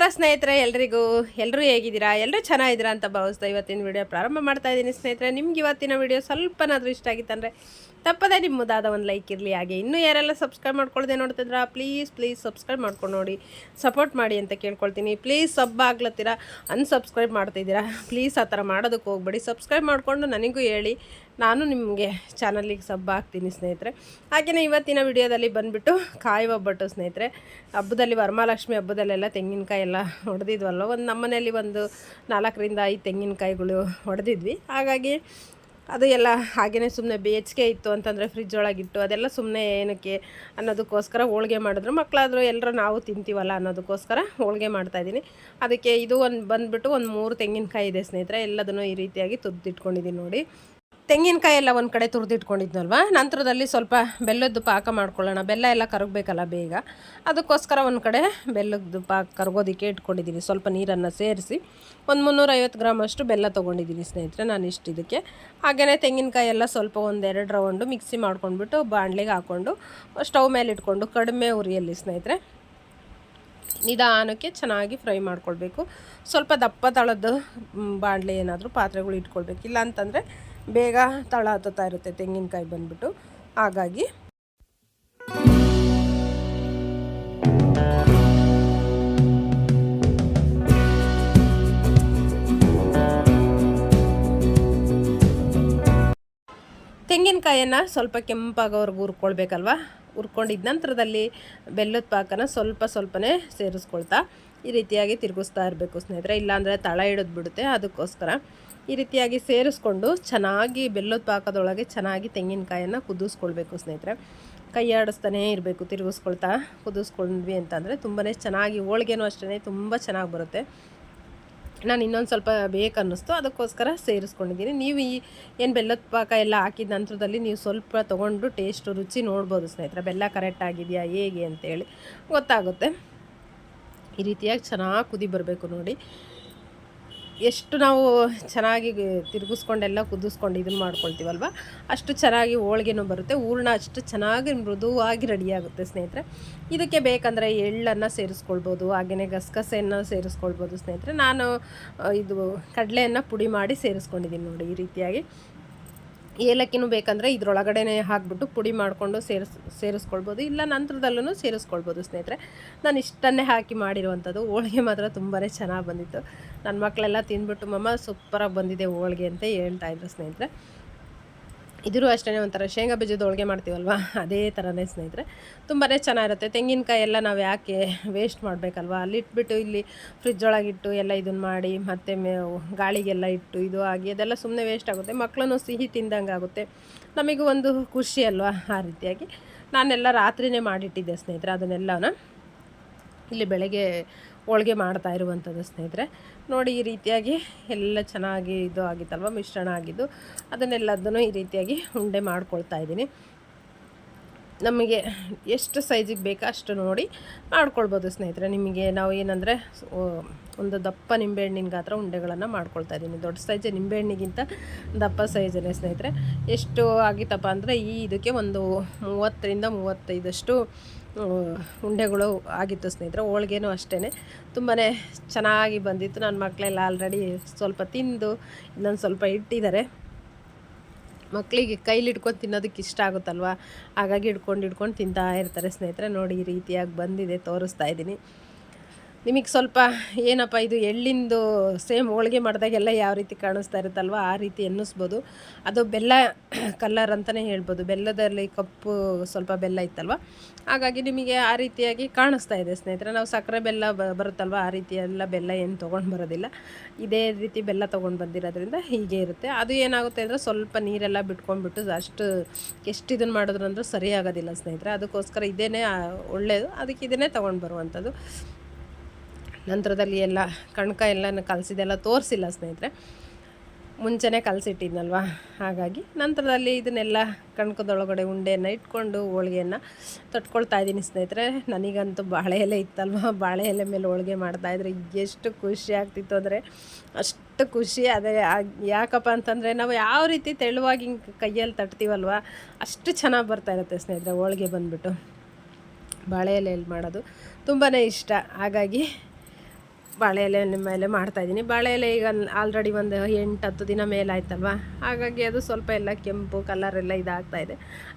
ನಮಸ್ಕಾರ ಸ್ನೇಹಿತರೆ, ಎಲ್ರಿಗೂ ಎಲ್ಲರೂ ಹೇಗಿದ್ದೀರಾ? ಎಲ್ಲರೂ ಚೆನ್ನಾಗಿದ್ದೀರಾ ಅಂತ ಭಾವಿಸ್ತಾ ಇವತ್ತಿನ ವಿಡಿಯೋ ಪ್ರಾರಂಭ ಮಾಡ್ತಾ ಇದ್ದೀನಿ ಸ್ನೇಹಿತರೆ. ನಿಮ್ಗೆ ಇವತ್ತಿನ ವಿಡಿಯೋ ಸ್ವಲ್ಪನಾದರೂ ಇಷ್ಟ ಆಗಿತ್ತಂದರೆ ತಪ್ಪದೇ ನಿಮ್ಮದಾದ ಒಂದು ಲೈಕ್ ಇರಲಿ. ಹಾಗೆ ಇನ್ನೂ ಯಾರೆಲ್ಲ ಸಬ್ಸ್ಕ್ರೈಬ್ ಮಾಡ್ಕೊಳ್ದೆ ನೋಡ್ತಿದ್ರ ಪ್ಲೀಸ್ ಪ್ಲೀಸ್ ಸಬ್ಸ್ಕ್ರೈಬ್ ಮಾಡ್ಕೊಂಡು ನೋಡಿ. ಸಪೋರ್ಟ್ ಮಾಡಿ ಅಂತ ಕೇಳ್ಕೊಳ್ತೀನಿ. ಪ್ಲೀಸ್ ಸಬ್ ಆಗ್ಲತ್ತೀರಾ ಅನ್ಸಬ್ಸ್ಕ್ರೈಬ್ ಮಾಡ್ತಿದ್ದೀರಾ. ಪ್ಲೀಸ್ ಆ ಥರ ಮಾಡೋದಕ್ಕೆ ಹೋಗ್ಬೇಡಿ. ಸಬ್ಸ್ಕ್ರೈಬ್ ಮಾಡಿಕೊಂಡು ನನಗೂ ಹೇಳಿ. ನಾನು ನಿಮಗೆ ಚಾನಲಿಗೆ ಸಬ್ ಹಾಕ್ತೀನಿ ಸ್ನೇಹಿತರೆ. ಹಾಗೆಯೇ ಇವತ್ತಿನ ವಿಡಿಯೋದಲ್ಲಿ ಬಂದುಬಿಟ್ಟು ಕಾಯಿ ಒಬ್ಬಟ್ಟು ಸ್ನೇಹಿತರೆ, ಹಬ್ಬದಲ್ಲಿ ವರಮಹಾಲಕ್ಷ್ಮಿ ಹಬ್ಬದಲ್ಲೆಲ್ಲ ತೆಂಗಿನಕಾಯಿ ಎಲ್ಲ ಹೊಡೆದಿದ್ವಲ್ಲ ಒಂದು ನಮ್ಮನೇಲಿ ಒಂದು ನಾಲ್ಕರಿಂದ ಐದು ತೆಂಗಿನಕಾಯಿಗಳು ಹೊಡೆದಿದ್ವಿ ಹಾಗಾಗಿ ಅದು ಎಲ್ಲ ಹಾಗೆಯೇ ಸುಮ್ಮನೆ ಬೇಚಿಗೆ ಇತ್ತು ಅಂತಂದರೆ ಫ್ರಿಜ್ ಒಳಗಿಟ್ಟು ಅದೆಲ್ಲ ಸುಮ್ಮನೆ ಏನಕ್ಕೆ ಅನ್ನೋದಕ್ಕೋಸ್ಕರ ಹೋಳಿಗೆ ಮಾಡಿದ್ರು. ಮಕ್ಕಳಾದರೂ ಎಲ್ಲರೂ ನಾವು ತಿಂತೀವಲ್ಲ ಅನ್ನೋದಕ್ಕೋಸ್ಕರ ಹೋಳಿಗೆ ಮಾಡ್ತಾಯಿದ್ದೀನಿ ಅದಕ್ಕೆ ಇದು ಒಂದು ಬಂದುಬಿಟ್ಟು ಒಂದು ಮೂರು ತೆಂಗಿನಕಾಯಿ ಇದೆ ಸ್ನೇಹಿತರೆ, ಎಲ್ಲದನ್ನು ಈ ರೀತಿಯಾಗಿ ತುರ್ದಿಟ್ಕೊಂಡಿದ್ದೀನಿ ನೋಡಿ. ತೆಂಗಿನಕಾಯಿ ಎಲ್ಲ ಒಂದು ಕಡೆ ತುರಿದಿಟ್ಕೊಂಡಿದ್ನಲ್ವ? ನಂತರದಲ್ಲಿ ಸ್ವಲ್ಪ ಬೆಲ್ಲದ್ದು ಪಾಕ ಮಾಡ್ಕೊಳ್ಳೋಣ. ಬೆಲ್ಲ ಎಲ್ಲ ಕರಗಬೇಕಲ್ಲ ಬೇಗ. ಅದಕ್ಕೋಸ್ಕರ ಒಂದು ಕಡೆ ಬೆಲ್ಲದ್ದು ಪಾಕ ಕರಗೋದಕ್ಕೆ ಇಟ್ಕೊಂಡಿದ್ದೀನಿ. ಸ್ವಲ್ಪ ನೀರನ್ನು ಸೇರಿಸಿ ಒಂದು ಮುನ್ನೂರೈವತ್ತು ಗ್ರಾಮ್ ಅಷ್ಟು ಬೆಲ್ಲ ತೊಗೊಂಡಿದ್ದೀನಿ ಸ್ನೇಹಿತರೆ, ನಾನು ಇಷ್ಟು ಇದಕ್ಕೆ. ಹಾಗೆಯೇ ತೆಂಗಿನಕಾಯಿ ಎಲ್ಲ ಸ್ವಲ್ಪ ಒಂದೆರಡು ರೌಂಡು ಮಿಕ್ಸಿ ಮಾಡ್ಕೊಂಡ್ಬಿಟ್ಟು ಬಾಣಲೆಗೆ ಹಾಕ್ಕೊಂಡು ಸ್ಟವ್ ಮೇಲೆ ಇಟ್ಕೊಂಡು ಕಡಿಮೆ ಉರಿಯಲ್ಲಿ ಸ್ನೇಹಿತರೆ, ನಿಧಾನಕ್ಕೆ ಚೆನ್ನಾಗಿ ಫ್ರೈ ಮಾಡ್ಕೊಳ್ಬೇಕು. ಸ್ವಲ್ಪ ದಪ್ಪ ತಳದ್ದು ಬಾಣಲೆ ಏನಾದರೂ ಪಾತ್ರೆಗಳು ಇಟ್ಕೊಳ್ಬೇಕು. ಇಲ್ಲ ಅಂತಂದರೆ ಬೇಗ ತಳ ಹತ್ತುತ್ತಾ ಇರುತ್ತೆ ತೆಂಗಿನಕಾಯಿ ಬಂದ್ಬಿಟ್ಟು. ಹಾಗಾಗಿ ತೆಂಗಿನಕಾಯನ್ನು ಸ್ವಲ್ಪ ಕೆಂಪಾಗೋವರೆಗೂ ಹುರ್ಕೊಳ್ಬೇಕಲ್ವ? ಹುರ್ಕೊಂಡಿದ್ದ ನಂತರದಲ್ಲಿ ಬೆಲ್ಲದ ಪಾಕನ ಸ್ವಲ್ಪ ಸ್ವಲ್ಪನೇ ಸೇರಿಸ್ಕೊಳ್ತಾ ಈ ರೀತಿಯಾಗಿ ತಿರುಗಿಸ್ತಾ ಇರಬೇಕು ಸ್ನೇಹಿತರೆ. ಇಲ್ಲಾಂದರೆ ತಳ ಹಿಡಿದು ಬಿಡುತ್ತೆ ಅದಕ್ಕೋಸ್ಕರ ಈ ರೀತಿಯಾಗಿ ಸೇರಿಸ್ಕೊಂಡು ಚೆನ್ನಾಗಿ ಬೆಲ್ಲದ ಪಾಕದೊಳಗೆ ಚೆನ್ನಾಗಿ ತೆಂಗಿನಕಾಯನ್ನು ಕುದಿಸ್ಕೊಳ್ಬೇಕು ಸ್ನೇಹಿತರೆ. ಕೈ ಆಡಿಸ್ತಾನೇ ಇರಬೇಕು, ತಿರುಗಿಸ್ಕೊಳ್ತಾ ಕುದಿಸ್ಕೊಂಡ್ವಿ ಅಂತಂದರೆ ತುಂಬಾ ಚೆನ್ನಾಗಿ ಹೋಳಿಗೆನೂ ಅಷ್ಟೇ ತುಂಬ ಚೆನ್ನಾಗಿ ಬರುತ್ತೆ. ನಾನು ಇನ್ನೊಂದು ಸ್ವಲ್ಪ ಬೇಕು ಅನ್ನಿಸ್ತು ಅದಕ್ಕೋಸ್ಕರ ಸೇರಿಸ್ಕೊಂಡಿದ್ದೀನಿ. ನೀವು ಈ ಏನು ಬೆಲ್ಲದ ಪಾಕ ಎಲ್ಲ ಹಾಕಿದ ನಂತರದಲ್ಲಿ ನೀವು ಸ್ವಲ್ಪ ತೊಗೊಂಡು ಟೇಸ್ಟ್ ರುಚಿ ನೋಡ್ಬೋದು ಸ್ನೇಹಿತರೆ. ಬೆಲ್ಲ ಕರೆಕ್ಟ್ ಆಗಿದೆಯಾ, ಹೇಗೆ ಅಂತೇಳಿ ಗೊತ್ತಾಗುತ್ತೆ. ಈ ರೀತಿಯಾಗಿ ಚೆನ್ನಾಗಿ ಕುದಿ ಬರಬೇಕು ನೋಡಿ. ಎಷ್ಟು ನಾವು ಚೆನ್ನಾಗಿ ತಿರುಗಿಸ್ಕೊಂಡೆಲ್ಲ ಕುದಿಸ್ಕೊಂಡು ಇದನ್ನು ಮಾಡ್ಕೊಳ್ತೀವಲ್ವ, ಅಷ್ಟು ಚೆನ್ನಾಗಿ ಹೋಳಿಗೆನೂ ಬರುತ್ತೆ. ಹೂರ್ಣ ಅಷ್ಟು ಚೆನ್ನಾಗಿ ಮೃದುವಾಗಿ ರೆಡಿಯಾಗುತ್ತೆ ಸ್ನೇಹಿತರೆ. ಇದಕ್ಕೆ ಬೇಕಂದರೆ ಎಳ್ಳನ್ನು ಸೇರಿಸ್ಕೊಳ್ಬೋದು ಹಾಗೆಯೇ ಗಸಗಸೆಯನ್ನು ಸೇರಿಸ್ಕೊಳ್ಬೋದು ಸ್ನೇಹಿತರೆ. ನಾನು ಇದು ಕಡಲೆಯನ್ನು ಪುಡಿ ಮಾಡಿ ಸೇರಿಸ್ಕೊಂಡಿದ್ದೀನಿ ನೋಡಿ ಈ ರೀತಿಯಾಗಿ. ಏಲಕ್ಕಿನೂ ಬೇಕಂದರೆ ಇದರೊಳಗಡೆ ಹಾಕ್ಬಿಟ್ಟು ಪುಡಿ ಮಾಡಿಕೊಂಡು ಸೇರಿಸ್, ಸೇರಿಸ್ಕೊಳ್ಬೋದು, ಇಲ್ಲ ನಂತರದಲ್ಲೂ ಸೇರಿಸ್ಕೊಳ್ಬೋದು ಸ್ನೇಹಿತರೆ. ನಾನು ಇಷ್ಟನ್ನೇ ಹಾಕಿ ಮಾಡಿರುವಂಥದ್ದು ಹೋಳಿಗೆ ಮಾತ್ರ ತುಂಬಾ ಚೆನ್ನಾಗಿ ಬಂದಿತ್ತು. ನನ್ನ ಮಕ್ಕಳೆಲ್ಲ ತಿಂದ್ಬಿಟ್ಟು ಮಮ್ಮ ಸೂಪರಾಗಿ ಬಂದಿದೆ ಹೋಳಿಗೆ ಅಂತ ಹೇಳ್ತಾಯಿದ್ರು ಸ್ನೇಹಿತರೆ. ಇದ್ರೂ ಅಷ್ಟೇ ಒಂಥರ ಶೇಂಗಾ ಬೀಜದ ಹೋಳಿಗೆ ಮಾಡ್ತೀವಲ್ವ? ಅದೇ ಥರನೇ ಸ್ನೇಹಿತರೆ. ತುಂಬಾ ಚೆನ್ನಾಗಿರುತ್ತೆ. ತೆಂಗಿನಕಾಯಿ ಎಲ್ಲ ನಾವು ಯಾಕೆ ವೇಸ್ಟ್ ಮಾಡಬೇಕಲ್ವ? ಅಲ್ಲಿ ಇಟ್ಬಿಟ್ಟು ಇಲ್ಲಿ ಫ್ರಿಜ್ ಒಳಗಿಟ್ಟು ಎಲ್ಲ ಇದನ್ನು ಮಾಡಿ ಮತ್ತು ಮೇ ಗಾಳಿಗೆಲ್ಲ ಇಟ್ಟು ಇದು ಆಗಿ ಅದೆಲ್ಲ ಸುಮ್ಮನೆ ವೇಸ್ಟ್ ಆಗುತ್ತೆ. ಮಕ್ಕಳನ್ನು ಸಿಹಿ ತಿಂದಂಗೆ ಆಗುತ್ತೆ. ನಮಗೂ ಒಂದು ಖುಷಿ ಅಲ್ವಾ ಆ ರೀತಿಯಾಗಿ? ನಾನೆಲ್ಲ ರಾತ್ರಿನೇ ಮಾಡಿಟ್ಟಿದ್ದೆ ಸ್ನೇಹಿತರೆ ಅದನ್ನೆಲ್ಲನ. ಇಲ್ಲಿ ಬೆಳಗ್ಗೆ ಹೋಳ್ಗೆ ಮಾಡ್ತಾ ಇರುವಂಥದ್ದು ಸ್ನೇಹಿತರೆ. ನೋಡಿ ಈ ರೀತಿಯಾಗಿ ಎಲ್ಲ ಚೆನ್ನಾಗಿ ಇದು ಆಗಿತ್ತಲ್ವ? ಮಿಶ್ರಣ ಆಗಿದ್ದು. ಅದನ್ನೆಲ್ಲದನ್ನು ಈ ರೀತಿಯಾಗಿ ಉಂಡೆ ಮಾಡ್ಕೊಳ್ತಾ ಇದ್ದೀನಿ. ನಮಗೆ ಎಷ್ಟು ಸೈಜಿಗೆ ಬೇಕೋ ಅಷ್ಟು ನೋಡಿ ಮಾಡ್ಕೊಳ್ಬೋದು ಸ್ನೇಹಿತರೆ. ನಿಮಗೆ ನಾವು ಏನಂದರೆ ಒಂದು ದಪ್ಪ ನಿಂಬೆಹಣ್ಣಿನ ಗಾತ್ರ ಉಂಡೆಗಳನ್ನು ಮಾಡ್ಕೊಳ್ತಾ ಇದ್ದೀನಿ. ದೊಡ್ಡ ಸೈಜ್ ನಿಂಬೆಹಣ್ಣಿಗಿಂತ ದಪ್ಪ ಸೈಜನೇ ಸ್ನೇಹಿತರೆ. ಎಷ್ಟು ಆಗಿತ್ತಪ್ಪ ಅಂದರೆ ಈ ಇದಕ್ಕೆ ಒಂದು ಮೂವತ್ತರಿಂದ ಮೂವತ್ತೈದಷ್ಟು ಉಂಡೆಗಳು ಆಗಿತ್ತು ಸ್ನೇಹಿತರೆ, ಹೋಳ್ಗೆನೂ ಅಷ್ಟೇ ತುಂಬಾ ಚೆನ್ನಾಗಿ ಬಂದಿತ್ತು. ನನ್ನ ಮಕ್ಕಳೆಲ್ಲ ಆಲ್ರೆಡಿ ಸ್ವಲ್ಪ ತಿಂದು, ಇನ್ನೊಂದು ಸ್ವಲ್ಪ ಇಟ್ಟಿದ್ದಾರೆ. ಮಕ್ಕಳಿಗೆ ಕೈಲಿ ಹಿಡ್ಕೊಂಡು ತಿನ್ನೋದಕ್ಕೆ ಇಷ್ಟ ಆಗುತ್ತಲ್ವ? ಹಾಗಾಗಿ ಹಿಡ್ಕೊಂಡು ಹಿಡ್ಕೊಂಡು ತಿಂತಾ ಇರ್ತಾರೆ ಸ್ನೇಹಿತರೆ. ನೋಡಿ, ಈ ರೀತಿಯಾಗಿ ಬಂದಿದೆ, ತೋರಿಸ್ತಾ ಇದ್ದೀನಿ. ನಿಮಗೆ ಸ್ವಲ್ಪ ಏನಪ್ಪ ಇದು ಎಳ್ಳಿಂದು ಸೇಮ್ ಹೋಳಿಗೆ ಮಾಡಿದಾಗೆಲ್ಲ ಯಾವ ರೀತಿ ಕಾಣಿಸ್ತಾ ಇರುತ್ತಲ್ವ ಆ ರೀತಿ ಅನ್ನಿಸ್ಬೋದು. ಅದು ಬೆಲ್ಲ ಕಲ್ಲರ್ ಅಂತಲೇ ಹೇಳ್ಬೋದು. ಬೆಲ್ಲದಲ್ಲಿ ಕಪ್ಪು ಸ್ವಲ್ಪ ಬೆಲ್ಲ ಇತ್ತಲ್ವ? ಹಾಗಾಗಿ ನಿಮಗೆ ಆ ರೀತಿಯಾಗಿ ಕಾಣಿಸ್ತಾ ಇದೆ ಸ್ನೇಹಿತರೆ. ನಾವು ಸಕ್ಕರೆ ಬೆಲ್ಲ ಬರುತ್ತಲ್ವ? ಆ ರೀತಿ ಎಲ್ಲ ಬೆಲ್ಲ ಏನು ತೊಗೊಂಡು ಬರೋದಿಲ್ಲ. ಇದೇ ರೀತಿ ಬೆಲ್ಲ ತೊಗೊಂಡು ಬಂದಿರೋದ್ರಿಂದ ಹೀಗೆ ಇರುತ್ತೆ. ಅದು ಏನಾಗುತ್ತೆ ಅಂದರೆ ಸ್ವಲ್ಪ ನೀರೆಲ್ಲ ಬಿಟ್ಕೊಂಡ್ಬಿಟ್ಟು ಅಷ್ಟು ಎಷ್ಟು ಇದನ್ನು ಮಾಡಿದ್ರು ಸರಿಯಾಗೋದಿಲ್ಲ ಸರಿ ಆಗೋದಿಲ್ಲ ಸ್ನೇಹಿತರೆ. ಅದಕ್ಕೋಸ್ಕರ ಇದೇ ಒಳ್ಳೆಯದು ಅದಕ್ಕೆ ಇದನ್ನೇ ತೊಗೊಂಡು ಬರುವಂಥದ್ದು. ನಂತರದಲ್ಲಿ ಎಲ್ಲ ಕಣ್ಕ ಎಲ್ಲ ಕಲಸಿದೆಲ್ಲ ತೋರಿಸಿಲ್ಲ ಸ್ನೇಹಿತರೆ. ಮುಂಚೆನೇ ಕಲಸಿಟ್ಟಿದ್ನಲ್ವ? ಹಾಗಾಗಿ ನಂತರದಲ್ಲಿ ಇದನ್ನೆಲ್ಲ ಕಣ್ಕದೊಳಗಡೆ ಉಂಡೆಯನ್ನು ಇಟ್ಕೊಂಡು ಹೋಳಿಗೆಯನ್ನು ತೊಟ್ಕೊಳ್ತಾ ಇದ್ದೀನಿ ಸ್ನೇಹಿತರೆ. ನನಗಂತೂ ಬಾಳೆ ಎಲೆ ಇತ್ತಲ್ವ? ಬಾಳೆ ಎಲೆ ಮೇಲೆ ಹೋಳಿಗೆ ಮಾಡ್ತಾಯಿದ್ರೆ ಎಷ್ಟು ಖುಷಿ ಆಗ್ತಿತ್ತು ಅಂದರೆ, ಅಷ್ಟು ಖುಷಿ. ಅದೇ ಯಾಕಪ್ಪ ಅಂತಂದರೆ ನಾವು ಯಾವ ರೀತಿ ತೆಳುವಾಗಿ ಹಿಂಗೆ ಕೈಯಲ್ಲಿ ತಟ್ತೀವಲ್ವ, ಅಷ್ಟು ಚೆನ್ನಾಗಿ ಬರ್ತಾ ಇರುತ್ತೆ ಸ್ನೇಹಿತರೆ ಹೋಳಿಗೆ ಬಂದುಬಿಟ್ಟು. ಬಾಳೆ ಎಲೆಯಲ್ಲಿ ಮಾಡೋದು ತುಂಬಾ ಇಷ್ಟ. ಹಾಗಾಗಿ ಬಾಳೆ ಎಲೆ ಮೇಲೆ ಮಾಡ್ತಾಯಿದ್ದೀನಿ ಬಾಳೆ ಎಲೆ ಈಗ ಆಲ್ರೆಡಿ ಒಂದು ಎಂಟು, ಹತ್ತು ದಿನ ಮೇಲಾಯ್ತಲ್ವ ಹಾಗಾಗಿ ಅದು ಸ್ವಲ್ಪ ಎಲ್ಲ ಕೆಂಪು ಕಲರ್ ಎಲ್ಲ ಇದಾಗ್ತಾ ಇದೆ.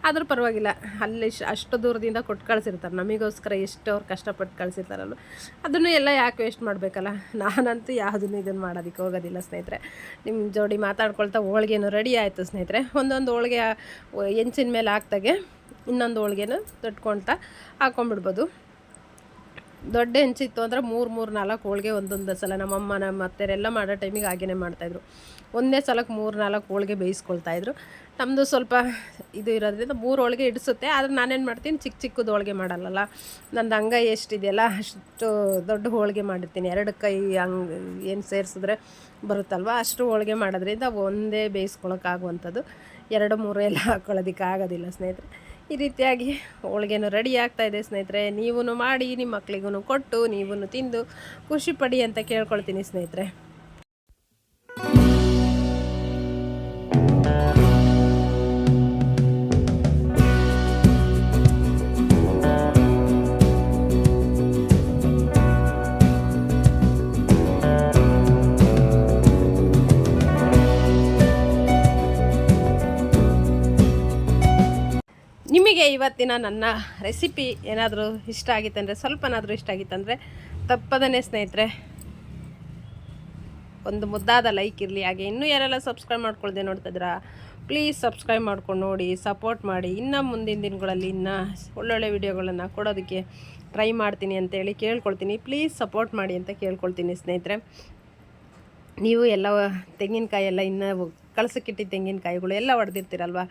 ಆದರೂ ಪರವಾಗಿಲ್ಲ, ಅಲ್ಲಿ ಅಷ್ಟು ದೂರದಿಂದ ಕೊಟ್ಟು ಕಳಿಸಿರ್ತಾರೆ. ನಮಗೋಸ್ಕರ ಎಷ್ಟು ಕಷ್ಟಪಟ್ಟು ಕಳಿಸಿರ್ತಾರಲ್ವ? ಅದನ್ನು ಎಲ್ಲ ಯಾಕೆ ವೇಸ್ಟ್ ಮಾಡಬೇಕಲ್ಲ? ನಾನಂತೂ ಯಾವುದನ್ನು ಇದನ್ನು ಮಾಡೋದಕ್ಕೆ ಹೋಗೋದಿಲ್ಲ ಸ್ನೇಹಿತರೆ. ನಿಮ್ಮ ಜೋಡಿ ಮಾತಾಡ್ಕೊಳ್ತಾ ಹೋಳಿಗೆನೂ ರೆಡಿ ಆಯಿತು ಸ್ನೇಹಿತರೆ. ಒಂದೊಂದು ಹೋಳಿಗೆ ಹೆಂಚಿನ ಮೇಲೆ ಹಾಕ್ದಾಗೆ ಇನ್ನೊಂದು ಹೋಳಿಗೆನೂ ತೊಟ್ಕೊಳ್ತಾ ಹಾಕೊಂಡ್ಬಿಡ್ಬೋದು. ದೊಡ್ಡ ಹೆಂಚಿತ್ತು ಅಂದರೆ ಮೂರು ಮೂರು, ನಾಲ್ಕು ಹೋಳಿಗೆ ಒಂದೊಂದು ಸಲ ನಮ್ಮಮ್ಮ ನಮ್ಮ ಅತ್ತೆರೆಲ್ಲ ಮಾಡೋ ಟೈಮಿಗೆ ಹಾಗೇನೆ ಮಾಡ್ತಾಯಿದ್ರು. ಒಂದೇ ಸಲಕ್ಕೆ ಮೂರು, ನಾಲ್ಕು ಹೋಳಿಗೆ ಬೇಯಿಸ್ಕೊಳ್ತಾಯಿದ್ರು ನಮ್ಮದು ಸ್ವಲ್ಪ ಇದು ಇರೋದ್ರಿಂದ ಮೂರು ಹೋಳಿಗೆ ಇಡಿಸುತ್ತೆ ಆದರೆ ನಾನೇನು ಮಾಡ್ತೀನಿ, ಚಿಕ್ಕ ಚಿಕ್ಕದು ಹೋಳಿಗೆ ಮಾಡಲ್ಲಲ್ಲ. ನಂದು ಅಂಗೈ ಎಷ್ಟಿದೆಯಲ್ಲ, ಅಷ್ಟು ದೊಡ್ಡ ಹೋಳಿಗೆ ಮಾಡಿರ್ತೀನಿ. ಎರಡು ಕೈ ಹಂಗ ಏನು ಸೇರಿಸಿದ್ರೆ ಬರುತ್ತಲ್ವ? ಅಷ್ಟು ಹೋಳಿಗೆ ಮಾಡೋದ್ರಿಂದ ಒಂದೇ ಬೇಯಿಸ್ಕೊಳಕ್ಕಾಗುವಂಥದ್ದು ಎರಡು, ಮೂರು ಎಲ್ಲ ಹಾಕ್ಕೊಳ್ಳೋದಕ್ಕೆ ಆಗೋದಿಲ್ಲ ಸ್ನೇಹಿತರೆ. ಈ ರೀತಿಯಾಗಿ ಹೋಳಿಗೆನೂ ರೆಡಿ ಆಗ್ತಾ ಇದೆ ಸ್ನೇಹಿತರೆ. ನೀವೂ ಮಾಡಿ, ನಿಮ್ಮ ಮಕ್ಳಿಗೂ ಕೊಟ್ಟು ನೀವೂ ತಿಂದು ಖುಷಿ ಪಡಿ ಅಂತ ಕೇಳ್ಕೊಳ್ತೀನಿ ಸ್ನೇಹಿತರೆ. ಇವತ್ತಿನ ನನ್ನ ರೆಸಿಪಿ ಏನಾದರೂ ಇಷ್ಟ ಆಗಿತ್ತಂದರೆ ಸ್ವಲ್ಪನಾದರೂ ಇಷ್ಟ ಆಗಿತ್ತಂದರೆ ತಪ್ಪದನೇ ಸ್ನೇಹಿತರೆ, ಒಂದು ಮುದ್ದಾದ ಲೈಕ್ ಇರಲಿ. ಹಾಗೆ ಇನ್ನೂ ಯಾರೆಲ್ಲ ಸಬ್ಸ್ಕ್ರೈಬ್ ಮಾಡ್ಕೊಳ್ದೆ ನೋಡ್ತಿದ್ರಾ ಪ್ಲೀಸ್ ಸಬ್ಸ್ಕ್ರೈಬ್ ಮಾಡ್ಕೊಂಡು ನೋಡಿ ಸಪೋರ್ಟ್ ಮಾಡಿ. ಇನ್ನೂ ಮುಂದಿನ ದಿನಗಳಲ್ಲಿ ಇನ್ನೂ ಒಳ್ಳೊಳ್ಳೆ ವಿಡಿಯೋಗಳನ್ನು ಕೊಡೋದಕ್ಕೆ ಟ್ರೈ ಮಾಡ್ತೀನಿ ಅಂತೇಳಿ ಕೇಳ್ಕೊಳ್ತೀನಿ. ಪ್ಲೀಸ್ ಸಪೋರ್ಟ್ ಮಾಡಿ ಅಂತ ಕೇಳ್ಕೊಳ್ತೀನಿ ಸ್ನೇಹಿತರೆ. ನೀವು ಎಲ್ಲ ತೆಂಗಿನಕಾಯಿ ಎಲ್ಲ ಇನ್ನು ಕಳಸಕ್ಕಿಟ್ಟಿದ್ದ ತೆಂಗಿನಕಾಯಿಗಳು ಎಲ್ಲ ಹೊಡೆದಿರ್ತೀರಲ್ವ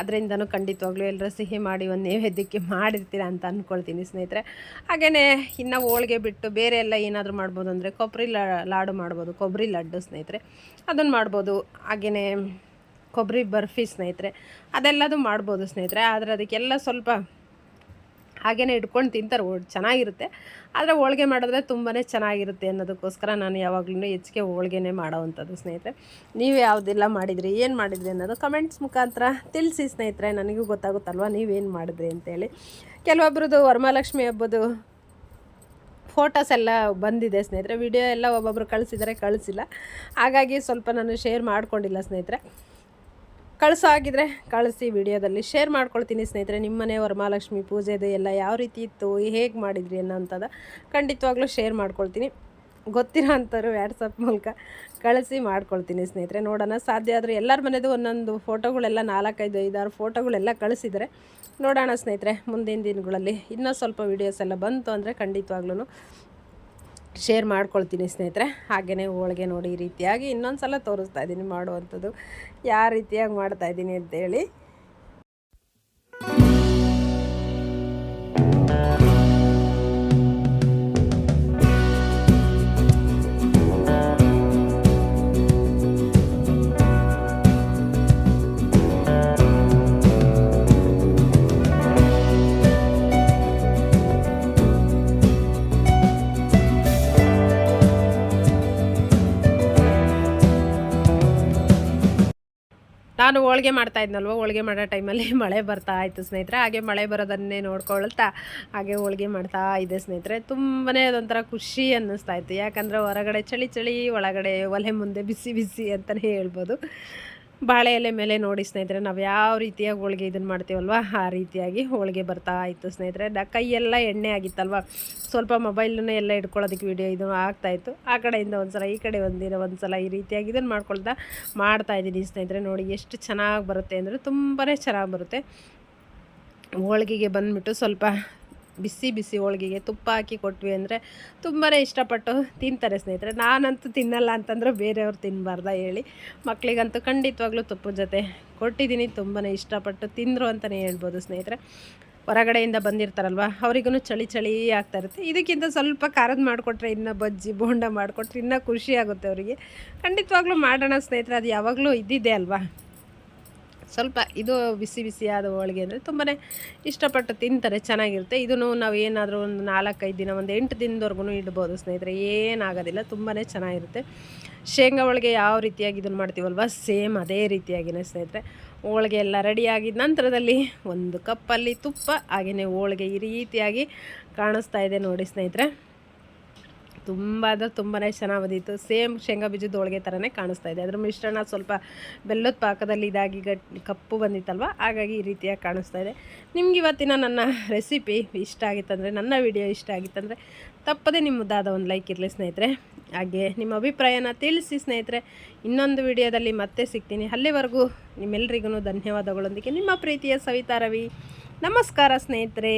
ಅದರಿಂದನೂ ಖಂಡಿತವಾಗ್ಲೂ ಎಲ್ಲರೂ ಸಿಹಿ ಮಾಡಿ ಒಂದು ನೈವೇದ್ಯಕ್ಕೆ ಮಾಡಿರ್ತೀರ ಅಂತ ಅಂದ್ಕೊಳ್ತೀನಿ ಸ್ನೇಹಿತರೆ. ಹಾಗೆಯೇ ಇನ್ನು ಹೋಳಿಗೆ ಬಿಟ್ಟು ಬೇರೆ ಎಲ್ಲ ಏನಾದರೂ ಮಾಡ್ಬೋದು ಅಂದರೆ ಕೊಬ್ಬರಿ ಲಾಡು ಮಾಡ್ಬೋದು, ಕೊಬ್ಬರಿ ಲಡ್ಡು ಸ್ನೇಹಿತರೆ. ಅದನ್ನು ಮಾಡ್ಬೋದು. ಹಾಗೆಯೇ ಕೊಬ್ಬರಿ ಬರ್ಫಿ ಸ್ನೇಹಿತರೆ. ಅದೆಲ್ಲದೂ ಮಾಡ್ಬೋದು ಸ್ನೇಹಿತರೆ. ಆದರೆ ಅದಕ್ಕೆಲ್ಲ ಸ್ವಲ್ಪ ಹಾಗೇನೆ ಇಟ್ಕೊಂಡು ತಿಂತಾರೆ ಚೆನ್ನಾಗಿರುತ್ತೆ. ಆದರೆ ಹೋಳಿಗೆ ಮಾಡಿದ್ರೆ ತುಂಬಾ ಚೆನ್ನಾಗಿರುತ್ತೆ ಅನ್ನೋದಕ್ಕೋಸ್ಕರ ನಾನು ಯಾವಾಗಲೂ ಹೆಚ್ಚಿಗೆ ಹೋಳ್ಗೆನೇ ಮಾಡೋವಂಥದ್ದು ಸ್ನೇಹಿತರೆ. ನೀವು ಯಾವುದೆಲ್ಲ ಮಾಡಿದ್ರಿ, ಏನು ಮಾಡಿದ್ರಿ ಅನ್ನೋದು ಕಮೆಂಟ್ಸ್ ಮುಖಾಂತರ ತಿಳಿಸಿ ಸ್ನೇಹಿತರೆ. ನನಗೂ ಗೊತ್ತಾಗುತ್ತಲ್ವ ನೀವೇನು ಮಾಡಿದ್ರಿ ಅಂತೇಳಿ ಕೆಲವೊಬ್ರದ್ದು ವರಮಹಾಲಕ್ಷ್ಮಿ ಹಬ್ಬದ್ದು ಫೋಟೋಸ್ ಎಲ್ಲ ಬಂದಿದೆ ಸ್ನೇಹಿತರೆ. ವಿಡಿಯೋ ಎಲ್ಲ ಒಬ್ಬೊಬ್ಬರು ಕಳಿಸಿದ್ದಾರೆ ಕಳಿಸಿಲ್ಲ. ಹಾಗಾಗಿ ಸ್ವಲ್ಪ ನಾನು ಶೇರ್ ಮಾಡಿಕೊಂಡಿಲ್ಲ ಸ್ನೇಹಿತರೆ. ಕಳಿಸೋ ಆಗಿದ್ರೆ ಕಳಿಸಿ ವಿಡಿಯೋದಲ್ಲಿ ಶೇರ್ ಮಾಡ್ಕೊಳ್ತೀನಿ ಸ್ನೇಹಿತರೆ. ನಿಮ್ಮನೆ ವರಮಹಾಲಕ್ಷ್ಮಿ ಪೂಜೆದು ಎಲ್ಲ ಯಾವ ರೀತಿ ಇತ್ತು, ಹೇಗೆ ಮಾಡಿದ್ರಿ ಅನ್ನೋಂಥದ್ದು ಖಂಡಿತವಾಗ್ಲೂ ಶೇರ್ ಮಾಡ್ಕೊಳ್ತೀನಿ. ಗೊತ್ತಿರೋ ಅಂಥವ್ರು ವ್ಯಾಟ್ಸಪ್ ಮೂಲಕ ಕಳಿಸಿ ಮಾಡ್ಕೊಳ್ತೀನಿ ಸ್ನೇಹಿತರೆ. ನೋಡೋಣ, ಸಾಧ್ಯ ಆದರೆ ಎಲ್ಲರ ಮನೆದು ಒಂದೊಂದು ಫೋಟೋಗಳೆಲ್ಲ ನಾಲ್ಕೈದು, ಐದಾರು ಫೋಟೋಗಳೆಲ್ಲ ಕಳಿಸಿದರೆ ನೋಡೋಣ ಸ್ನೇಹಿತರೆ. ಮುಂದಿನ ದಿನಗಳಲ್ಲಿ ಇನ್ನೂ ಸ್ವಲ್ಪ ವೀಡಿಯೋಸ್ ಎಲ್ಲ ಬಂತು ಅಂದರೆ ಖಂಡಿತವಾಗ್ಲೂ ಶೇರ್ ಮಾಡ್ಕೊಳ್ತೀನಿ ಸ್ನೇಹಿತರೆ. ಹಾಗೆಯೇ ಹೋಳಿಗೆ ನೋಡಿ ಈ ರೀತಿಯಾಗಿ ಇನ್ನೊಂದು ಸಲ ತೋರಿಸ್ತಾ ಇದ್ದೀನಿ ಮಾಡುವಂಥದ್ದು. ಯಾವ ರೀತಿಯಾಗಿ ಮಾಡ್ತಾಯಿದ್ದೀನಿ ಅಂತೇಳಿ. ನಾನು ಹೋಳಿಗೆ ಮಾಡ್ತಾ ಇದ್ನಲ್ವ, ಹೋಳಿಗೆ ಮಾಡೋ ಟೈಮಲ್ಲಿ ಮಳೆ ಬರ್ತಾ ಇತ್ತು ಸ್ನೇಹಿತರೆ. ಹಾಗೆ ಮಳೆ ಬರೋದನ್ನೇ ನೋಡ್ಕೊಳ್ತಾ ಹಾಗೆ ಹೋಳಿಗೆ ಮಾಡ್ತಾ ಇದ್ದೆ ಸ್ನೇಹಿತರೆ. ತುಂಬಾ ಅದೊಂಥರ ಖುಷಿ ಅನ್ನಿಸ್ತಾ ಇತ್ತು. ಯಾಕಂದರೆ ಹೊರಗಡೆ ಚಳಿ ಚಳಿ, ಒಳಗಡೆ ಒಲೆ ಮುಂದೆ ಬಿಸಿ ಬಿಸಿ ಅಂತಲೇ ಹೇಳ್ಬೋದು. ಬಾಳೆ ಎಲೆ ಮೇಲೆ ನೋಡಿ ಸ್ನೇಹಿತರೆ, ನಾವು ಯಾವ ರೀತಿಯಾಗಿ ಹೋಳಿಗೆ ಇದನ್ನು ಮಾಡ್ತೀವಲ್ವ, ಆ ರೀತಿಯಾಗಿ ಹೋಳಿಗೆ ಬರ್ತಾ ಇತ್ತು ಸ್ನೇಹಿತರೆ. ಕೈಯೆಲ್ಲ ಎಣ್ಣೆ ಆಗಿತ್ತಲ್ವ, ಸ್ವಲ್ಪ ಮೊಬೈಲನ್ನು ಎಲ್ಲ ಇಟ್ಕೊಳ್ಳೋದಕ್ಕೆ ವಿಡಿಯೋ ಇದು ಆಗ್ತಾಯಿತ್ತು ಆ ಕಡೆಯಿಂದ ಒಂದು ಸಲ ಈ ಕಡೆ ಒಂದಿನ ಒಂದು ಸಲ ಈ ರೀತಿಯಾಗಿ ಇದನ್ನು ಮಾಡ್ಕೊಳ್ತಾ ಮಾಡ್ತಾ ಇದ್ದೀನಿ ಸ್ನೇಹಿತರೆ. ನೋಡಿ ಎಷ್ಟು ಚೆನ್ನಾಗಿ ಬರುತ್ತೆ ಅಂದರೆ ತುಂಬಾ ಚೆನ್ನಾಗಿ ಬರುತ್ತೆ. ಹೋಳಿಗೆಗೆ ಬಂದುಬಿಟ್ಟು ಸ್ವಲ್ಪ ಬಿಸಿ ಬಿಸಿ ಹೋಳಿಗೆಗೆ ತುಪ್ಪ ಹಾಕಿ ಕೊಟ್ವಿ ಅಂದರೆ ತುಂಬಾ ಇಷ್ಟಪಟ್ಟು ತಿಂತಾರೆ ಸ್ನೇಹಿತರೆ. ನಾನಂತೂ ತಿನ್ನಲ್ಲ ಅಂತಂದ್ರೆ ಬೇರೆಯವ್ರು ತಿನ್ನಬಾರ್ದ ಹೇಳಿ. ಮಕ್ಕಳಿಗಂತೂ ಖಂಡಿತವಾಗ್ಲೂ ತುಪ್ಪದ ಜೊತೆ ಕೊಟ್ಟಿದ್ದೀನಿ. ತುಂಬಾ ಇಷ್ಟಪಟ್ಟು ತಿಂದರು ಅಂತಲೇ ಹೇಳ್ಬೋದು ಸ್ನೇಹಿತರೆ. ಹೊರಗಡೆಯಿಂದ ಬಂದಿರ್ತಾರಲ್ವ ಅವರಿಗೂ ಚಳಿ ಚಳಿ ಆಗ್ತಾ ಇರುತ್ತೆ. ಇದಕ್ಕಿಂತ ಸ್ವಲ್ಪ ಖಾರದ ಮಾಡಿಕೊಟ್ರೆ ಇನ್ನೂ ಬಜ್ಜಿ, ಬೋಂಡ ಮಾಡಿಕೊಟ್ರೆ ಇನ್ನೂ ಖುಷಿ ಆಗುತ್ತೆ ಅವರಿಗೆ. ಖಂಡಿತವಾಗ್ಲೂ ಮಾಡೋಣ ಸ್ನೇಹಿತರೆ, ಅದು ಯಾವಾಗಲೂ ಇದ್ದಿದ್ದೆ ಅಲ್ವಾ? ಸ್ವಲ್ಪ ಇದು ಬಿಸಿ ಬಿಸಿಯಾದ ಹೋಳಿಗೆ ಅಂದರೆ ತುಂಬಾ ಇಷ್ಟಪಟ್ಟು ತಿಂತಾರೆ, ಚೆನ್ನಾಗಿರುತ್ತೆ. ಇದನ್ನು ನಾವು ಏನಾದರೂ ಒಂದು ನಾಲ್ಕೈದು ದಿನ, ಒಂದು ಎಂಟು ದಿನದವರೆಗೂ ಇಡ್ಬೋದು ಸ್ನೇಹಿತರೆ, ಏನಾಗೋದಿಲ್ಲ ತುಂಬಾ ಚೆನ್ನಾಗಿರುತ್ತೆ. ಶೇಂಗಾ ಹೋಳಿಗೆ ಯಾವ ರೀತಿಯಾಗಿ ಇದನ್ನು ಮಾಡ್ತೀವಲ್ವ? ಸೇಮ್ ಅದೇ ರೀತಿಯಾಗಿನೇ ಸ್ನೇಹಿತರೆ. ಹೋಳಿಗೆ ಎಲ್ಲ ರೆಡಿ ಆಗಿದ ನಂತರದಲ್ಲಿ ಒಂದು ಕಪ್ಪಲ್ಲಿ ತುಪ್ಪ ಹಾಗೆಯೇ ಹೋಳಿಗೆ ಈ ರೀತಿಯಾಗಿ ಕಾಣಿಸ್ತಾ ಇದೆ ನೋಡಿ ಸ್ನೇಹಿತರೆ. ತುಂಬ ಅಂದರೆ ತುಂಬಾ ಚೆನ್ನಾಗಿ ಬಂದಿತ್ತು. ಸೇಮ್ ಶೇಂಗಾ ಬೀಜದ ಹೋಳಿಗೆ ಥರನೇ ಕಾಣಿಸ್ತಾ ಇದೆ. ಅದ್ರ ಮಿಶ್ರಣ ಸ್ವಲ್ಪ ಬೆಲ್ಲದ ಪಾಕದಲ್ಲಿ ಇದಾಗಿ ಗಟ್ ಕಪ್ಪು ಬಂದಿತ್ತಲ್ವ? ಹಾಗಾಗಿ ಈ ರೀತಿಯಾಗಿ ಕಾಣಿಸ್ತಾ ಇದೆ. ನಿಮ್ಗೆ ಇವತ್ತಿನ ನನ್ನ ರೆಸಿಪಿ ಇಷ್ಟ ಆಗಿತ್ತಂದರೆ, ನನ್ನ ವಿಡಿಯೋ ಇಷ್ಟ ಆಗಿತ್ತಂದರೆ, ತಪ್ಪದೇ ನಿಮ್ಮದಾದ ಒಂದು ಲೈಕ್ ಇರಲಿ ಸ್ನೇಹಿತರೆ. ಹಾಗೆ ನಿಮ್ಮ ಅಭಿಪ್ರಾಯನ ತಿಳಿಸಿ ಸ್ನೇಹಿತರೆ. ಇನ್ನೊಂದು ವಿಡಿಯೋದಲ್ಲಿ ಮತ್ತೆ ಸಿಗ್ತೀನಿ. ಅಲ್ಲಿವರೆಗೂ ನಿಮ್ಮೆಲ್ಲರಿಗೂ ಧನ್ಯವಾದಗಳೊಂದಿಗೆ ನಿಮ್ಮ ಪ್ರೀತಿಯ ಸವಿತಾ ರವಿ. ನಮಸ್ಕಾರ ಸ್ನೇಹಿತರೆ.